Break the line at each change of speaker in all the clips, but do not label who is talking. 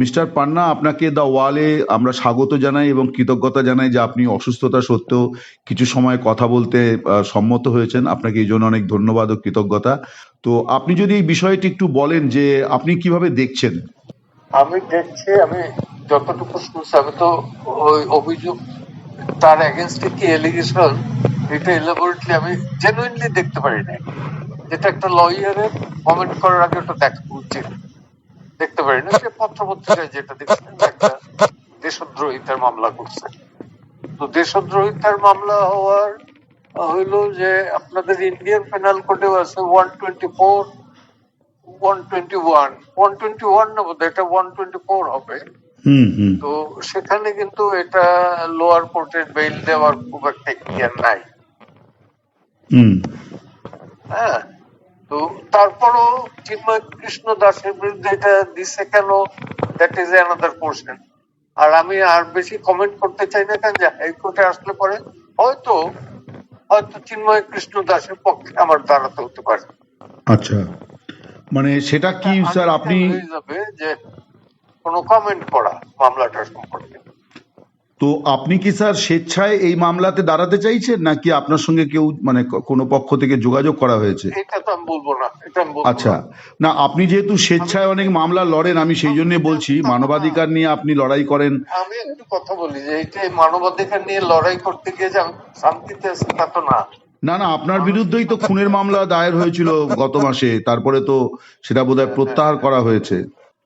Mister পান্না, আপনাকে the ওয়ালে আমরা স্বাগত জানাই এবং কৃতজ্ঞতা জানাই যে আপনি অসুস্থতা সত্ত্বেও কিছু সময় কথা বলতে সম্মত হয়েছেন। আপনাকে এই জন্য অনেক ধন্যবাদ ও কৃতজ্ঞতা। তো আপনি যদি এই বিষয়টি একটু বলেন যে আপনি কীভাবে দেখছেন?
আমি দেখছি, আমি যতটুকু শুনছি, আমি তো ওই অভিযোগ তার এগেনস্টে কি এলিগেশন এটা এলাবোরেটলি আমি জেনুইনলি দেখতে পারি না যেটা একটা লয়ারের কমেন্ট করার আগে ওটা দেখা উচিত। দেখতে পারি না সে পত্র পত্রিকায় যেটা দেখছেন একটা দেশদ্রোহিতার মামলা করছে। তো দেশদ্রোহিতার মামলা হওয়ার হইল যে আপনাদের ইন্ডিয়ান পেনাল কোডেও আছে one twenty four one twenty one one twenty one না বোধ এটা ওয়ান টোয়েন্টি ফোর হবে।
হুম হুম।
তো সেখানে কিন্তু এটা লোয়ার কোর্টের বেইল দেওয়ার খুব একটা নাই।
হুম।
হ্যাঁ। তো তারপরও চিন্ময় কৃষ্ণ দাসের বিরুদ্ধে এটা দিছে কেন? দ্যাট ইজ অ্যানাদার কোশ্চেন আর আমি আর বেশি কমেন্ট করতে চাই না কেন? যে হাইকোর্টে আসলে পরে হয়তো হয়তো চিন্ময় কৃষ্ণ দাসের পক্ষে আমার দাঁড়াতে হতে পারে।
আচ্ছা। মানে সেটা কি স্যার আপনি
হয়ে যাবে যে কোনো কমেন্ট করা মামলাটার সম্পর্কে।
তো আপনি কি স্যার স্বেচ্ছায় এই মামলাতে দাঁড়াতে চাইছেন নাকি আপনার সঙ্গে কেউ মানে কোনো পক্ষ থেকে যোগাযোগ করা হয়েছে?
এটা তো আমি বলব না এটা আমি বলব
আচ্ছা
না।
আপনি যেহেতু স্বেচ্ছায় অনেক মামলা লড়েন আমি সেই জন্য বলছি মানবাধিকার নিয়ে আপনি লড়াই করেন।
আমি একটু কথা বলি যে এইটা এই মানবাধিকার নিয়ে লড়াই করতে গিয়ে যে আমি শান্তিতে আছি তা তো না।
না না আপনার বিরুদ্ধেই তো খুনের মামলা দায়ের হয়েছিল গত মাসে তারপরে তো সেটা বোধহয় প্রত্যাহার করা হয়েছে।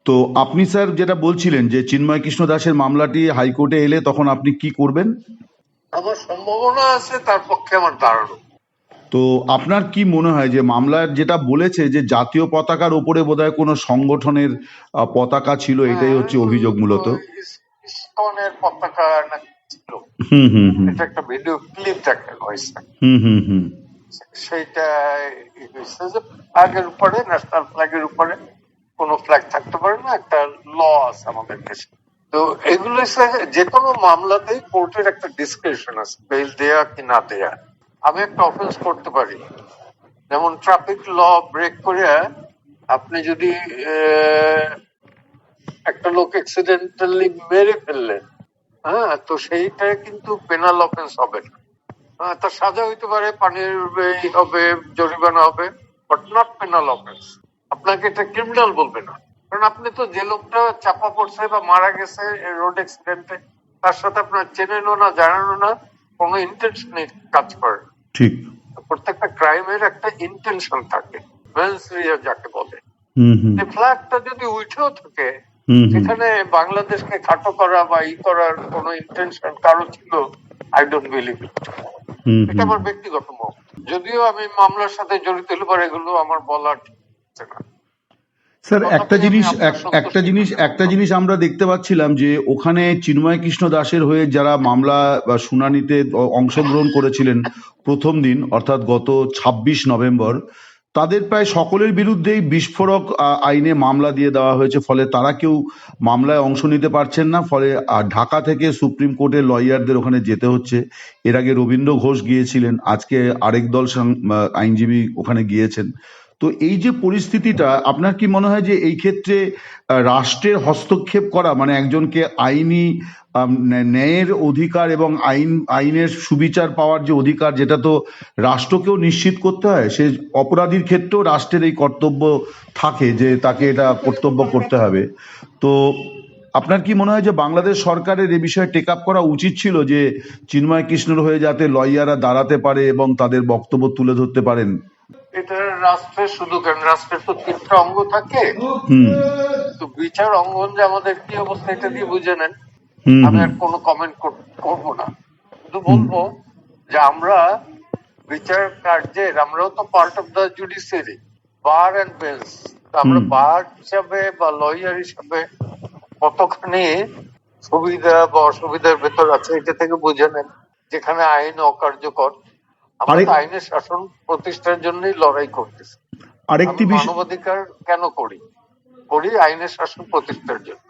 তো আপনি স্যার যেটা বলছিলেন যে চিন্ময় কৃষ্ণ দাসের মামলাটি হাইকোর্টে এলে তখন আপনি কি করবেন?
আমার সম্ভাবনা আছে তার পক্ষে আমার দাঁড়ানো।
তো আপনার কি মনে হয় যে মামলার যেটা বলেছে যে জাতীয় পতাকার ওপরে বোধহয় কোনো সংগঠনের পতাকা ছিল এটাই হচ্ছে অভিযোগ মূলত?
ইসকনের পতাকা ছিল?
হুম হুম হুম।
এটা একটা ভিডিও ক্লিপ দেখা হয়েছে।
হুম হুম হুম।
সেইটা ফ্ল্যাগের উপরে ন্যাশনাল ফ্ল্যাগের উপরে। কোনো ফ্ল্যাগ থাকতে পারে না একটা ল আছে আমাদের দেশে তো এগুলো যে কোনো মামলাতেই কোর্টের একটা ডিসক্রিপশন আছে বেল দেয়া কি না দেয়া। আমি একটা অফেন্স করতে পারি। যেমন ট্রাফিক ল ব্রেক করে আপনি যদি একটা লোক অ্যাক্সিডেন্টালি মেরে ফেললেন হ্যাঁ তো সেইটা কিন্তু পেনাল অফেন্স হবে না। হ্যাঁ, তার সাজা হইতে পারে পানির হবে জরিমানা হবে বাট নট পেনাল অফেন্স আপনাকে এটা ক্রিমিনাল বলবে না। কারণ আপনি তো যে লোকটা চাপা পড়ছে বা মারা গেছে রোড অ্যাক্সিডেন্টে তার সাথে আপনার চেনেনও না জানানো না কোনো ইন্টেনশন কাজ করে
ঠিক।
প্রত্যেকটা ক্রাইমের একটা ইন্টেনশন থাকে যাকে বলে। ফ্ল্যাগটা যদি উঠেও থাকে সেখানে বাংলাদেশকে খাটো করা বা ই করার কোনো ইন্টেনশন কারও ছিল আই ডোন্ট বিলিভ এটা আমার ব্যক্তিগত মত। যদিও আমি মামলার সাথে জড়িত হলে পরে এগুলো আমার বলার ঠিক
স্যার একটা জিনিস একটা জিনিস একটা জিনিস আমরা দেখতে পাচ্ছিলাম যে ওখানে চিন্ময় কৃষ্ণ দাসের হয়ে যারা মামলা বা শুনানিতে অংশগ্রহণ করেছিলেন প্রথম দিন অর্থাৎ গত ছাব্বিশ নভেম্বর তাদের প্রায় সকলের বিরুদ্ধেই বিস্ফোরক আইনে মামলা দিয়ে দেওয়া হয়েছে। ফলে তারা কেউ মামলায় অংশ নিতে পারছেন না। ফলে ঢাকা থেকে সুপ্রিম কোর্টের লয়ারদের ওখানে যেতে হচ্ছে। এর আগে রবীন্দ্র ঘোষ গিয়েছিলেন। আজকে আরেক দল আইনজীবী ওখানে গিয়েছেন। তো এই যে পরিস্থিতিটা, আপনার কি মনে হয় যে এই ক্ষেত্রে রাষ্ট্রের হস্তক্ষেপ করা মানে একজনকে আইনি ন্যায়ের অধিকার এবং আইন, আইনের সুবিচার পাওয়ার যে অধিকার, যেটা তো রাষ্ট্রকেও নিশ্চিত করতে হয়, সে অপরাধীর ক্ষেত্রেও রাষ্ট্রের এই কর্তব্য থাকে যে তাকে এটা কর্তব্য করতে হবে। তো আপনার কি মনে হয় যে বাংলাদেশ সরকারের এ বিষয়ে টেক আপ করা উচিত ছিল যে চিন্ময় কৃষ্ণর হয়ে যাতে লয়াররা দাঁড়াতে পারে এবং তাদের বক্তব্য তুলে ধরতে পারেন?
এটা রাষ্ট্রের শুধু কেন রাষ্ট্রের তো তিনটা অঙ্গ থাকে। তো বিচার অঙ্গন যে আমাদের কি অবস্থা এটা দিয়ে বুঝে নেন। আমি আর কোনো কমেন্ট করব না। শুধু বলব যে আমরা বিচার কার্যের আমরাও তো part of the judiciary bar and bench আমরা বার হিসাবে বা লয়ার হিসাবে কতখানি সুবিধা বা অসুবিধার ভেতর আছে এটা থেকে বুঝে নেন। যেখানে আইন অকার্যকর। আমরা আইনের শাসন প্রতিষ্ঠার জন্যই লড়াই করতেছি।
আরেকটি
মানবাধিকার কেন করি? করি আইনের শাসন প্রতিষ্ঠার জন্য।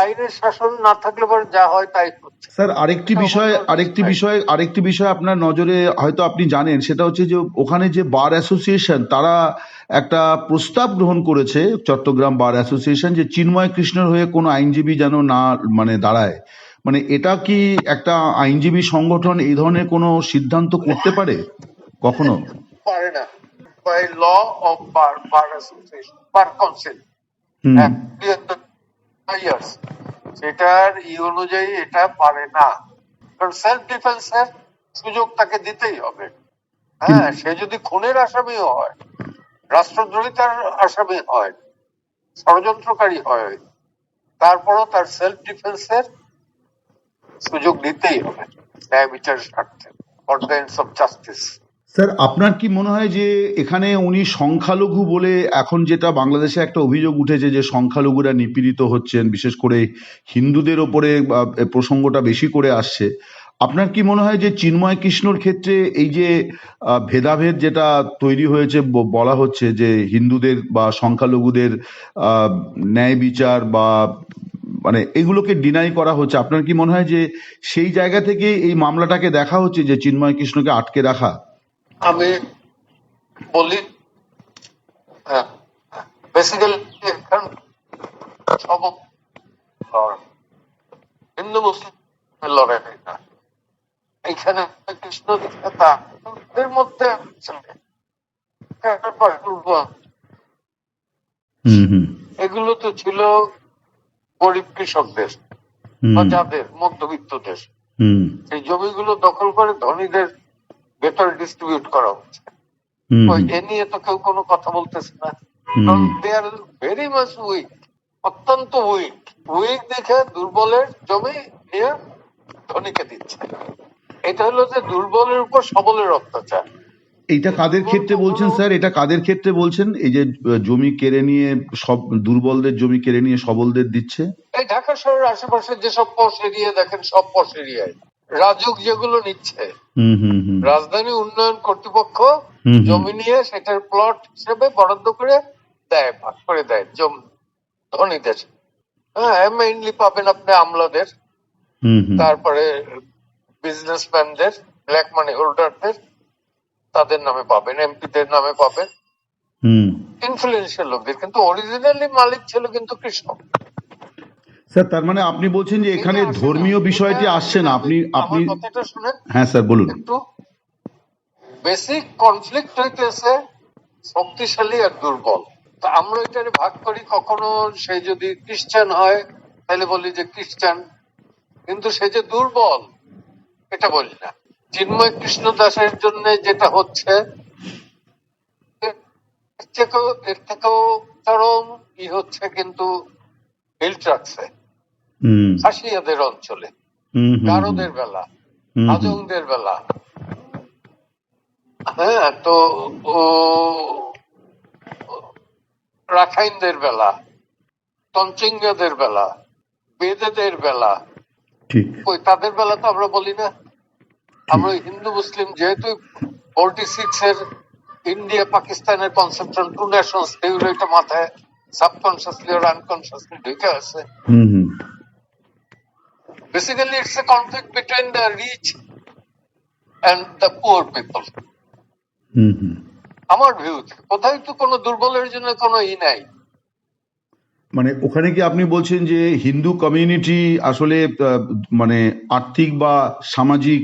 আইনের শাসন না থাকলে পরে যা হয় তাই
স্যার আরেকটি বিষয় আরেকটি
বিষয়।
বিষয় আরেকটি বিষয় আপনার নজরে হয়তো আপনি জানেন সেটা হচ্ছে যে ওখানে যে বার অ্যাসোসিয়েশন তারা একটা প্রস্তাব গ্রহণ করেছে চট্টগ্রাম বার অ্যাসোসিয়েশন যে চিন্ময় কৃষ্ণের হয়ে কোনো আইনজীবী যেন না মানে দাঁড়ায়। মানে এটা কি একটা আইনজীবী সংগঠন এই ধরনের কোনো সিদ্ধান্ত করতে পারে? কখনো?
পারে না। By law of bar bar association bar council সেটার ই অনুযায়ী এটা পারে না। কারণ সেলফ ডিফেন্সের সুযোগ তাকে দিতেই হবে। হ্যাঁ সে যদি খুনের আসামিও হয় রাষ্ট্রদ্রোহিতার আসামি হয় ষড়যন্ত্রকারী হয় তারপরও তার সেলফ ডিফেন্সের সুযোগ দিতেই হবে। ন্যায় বিচারের স্বার্থে এন্ডস অফ জাস্টিস
স্যার, আপনার কি মনে হয় যে এখানে উনি সংখ্যালঘু বলে এখন যেটা বাংলাদেশে একটা অভিযোগ উঠেছে যে সংখ্যালঘুরা নিপীড়িত হচ্ছেন, বিশেষ করে হিন্দুদের ওপরে প্রসঙ্গটা বেশি করে আসছে, আপনার কি মনে হয় যে চিন্ময় কৃষ্ণর ক্ষেত্রে এই যে ভেদাভেদ যেটা তৈরি হয়েছে বলা হচ্ছে যে হিন্দুদের বা সংখ্যালঘুদের ন্যায় বিচার বা মানে এগুলোকে ডিনাই করা হচ্ছে। আপনার কি মনে হয় যে সেই জায়গা থেকে এই মামলাটাকে দেখা হচ্ছে যে চিন্ময় কৃষ্ণকে আটকে রাখা?
আমি বলি বেসিক্যালি সব হিন্দু মুসলিম লড়াই না। এখানে কৃষ্ণ তাদের মধ্যে
হুম।
এগুলো তো ছিল গরিব কৃষকদের বা যাদের মধ্যবিত্ত দেশ এই জমিগুলো দখল করে ধনীদের ভেতরে ডিস্ট্রিবিউট করা হচ্ছে। এ নিয়ে তো কেউ কোনো কথা বলতেছে না। They are very much weak অত্যন্ত উইক উইক দেখে দুর্বলের জমি নিয়ে ধনীকে দিচ্ছে। এটা হলো যে দুর্বলের উপর সবলের অত্যাচার।
এইটা কাদের ক্ষেত্রে বলছেন স্যার? এটা কাদের ক্ষেত্রে বলছেন? এই যে জমি কেড়ে নিয়ে সব দুর্বলদের জমি কেড়ে নিয়ে সবলদের দিচ্ছে?
এই ঢাকা শহরের আশেপাশে যেসব পশ এরিয়া দেখেন সব পশ এরিয়ায় রাজুক যেগুলো নিচ্ছে রাজধানী উন্নয়ন কর্তৃপক্ষ। জমি নিয়ে সেটার প্লট হিসেবে বরাদ্দ করে দেয় ভাগ করে দেয় জমি ধনীদের হ্যাঁ মেইনলি পাবেন আপনি আমলাদের তারপরে বিজনেসম্যানদের ব্ল্যাক মানি হোল্ডারদের তাদের নামে পাবেন এমপিদের নামে পাবেন। ইনফ্লুয়েন্সিয়াল লোকদের কিন্তু অরিজিনালি মালিক ছিল কিন্তু কৃষ্ণ।
স্যার তার মানে আপনি বলছেন যে এখানে
এটা।
ধর্মীয় বিষয়টি আসছে না। আপনি আপনি
কথাটা শুনেন।
হ্যাঁ স্যার বলুন।
একটু। বেসিক কনফ্লিক্ট হইতেছে শক্তিশালী আর দুর্বল। তা আমরা এটারে ভাগ করি কখনো সে যদি খ্রিস্টান হয় তাহলে বলি যে খ্রিস্টান কিন্তু সে যে দুর্বল এটা বলি না। চিন্ময় কৃষ্ণ দাসের জন্য যেটা হচ্ছে এর থেকেও চরম ই হচ্ছে কিন্তু হিল ট্রাকসে খাসিয়াদের অঞ্চলে
হুম
বেলা হাজংদের বেলা। হ্যাঁ তো ও রাখাইনদের বেলা তঞ্চিঙ্গাদের বেলা বেদেদের বেলা। ওই তাদের বেলা তো আমরা বলি না। আমরা হিন্দু মুসলিম যেহেতু ফোরটি সিক্স এর ইন্ডিয়া পাকিস্তানের কনসেপ্ট টু মাথায় সাবকনসিয়াসলি আর আনকনসিয়াসলি ঢুকে আছে। a conflict between the rich and the poor people.
হুম হুম।
আমার ভিউতে কোথায় তো কোনো দুর্বলের জন্য কোনো ই নাই।
মানে ওখানে কি আপনি বলছেন যে হিন্দু কমিউনিটি আসলে আহ, মানে আর্থিক বা সামাজিক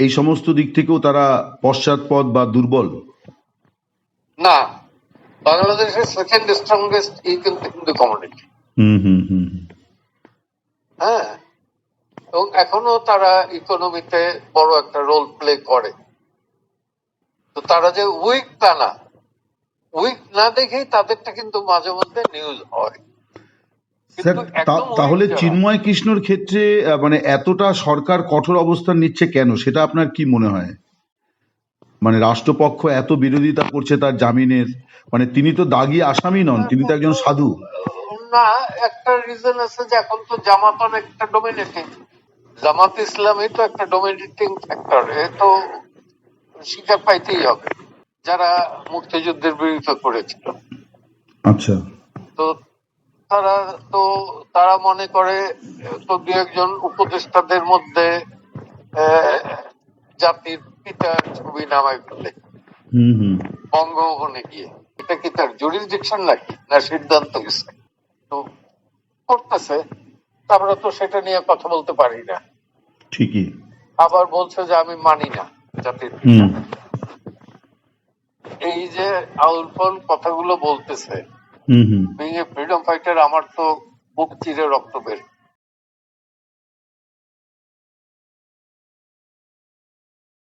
এই সমস্ত দিক থেকেও তারা পশ্চাৎপদ বা দুর্বল?
না। বাংলাদেশের সেকেন্ড স্ট্রংগেস্ট ই কিন্তু হিন্দু কমিউনিটি
হুম হুম হুম।
হ্যাঁ। এবং এখনও তারা ইকোনমিতে বড় একটা রোল প্লে করে। তো তারা যে উইক তা না। উইক না দেখেই তাদেরটা কিন্তু মাঝে মধ্যে নিউজ হয়।
স্যার তাহলে চিন্ময় কৃষ্ণর ক্ষেত্রে মানে এতটা সরকার কঠোর অবস্থান নিচ্ছে কেন? সেটা আপনার কি মনে হয়? মানে রাষ্ট্রপক্ষ এত বিরোধিতা করছে তার জামিনের মানে তিনি তো দাগি আসামি নন তিনি তো একজন সাধু।
না একটা রিজন আছে যে এখন তো জামাত অনেকটা ডোমিনেটিং জামাত ইসলামই তো একটা ডোমিনেটিং ফ্যাক্টর এ তো স্বীকার পাইতেই হবে যারা মুক্তিযুদ্ধের বিরোধিতা করেছিল।
আচ্ছা।
তো তারা তো তারা মনে করে তো দু একজন উপদেষ্টাদের মধ্যে জাতির পিতার ছবি নামায় ফেলে। বঙ্গভবনে গিয়ে। এটা কি তার জুরিসডিকশন নাকি? না সিদ্ধান্ত গেছে তো করতেছে। আমরা তো সেটা নিয়ে কথা বলতে পারি না।
ঠিকই।
আবার বলছে যে আমি মানি না জাতির এই যে আউল ফল কথাগুলো বলতেছে
hmm
being a freedom fighter আমার তো বুক চিরে রক্ত বের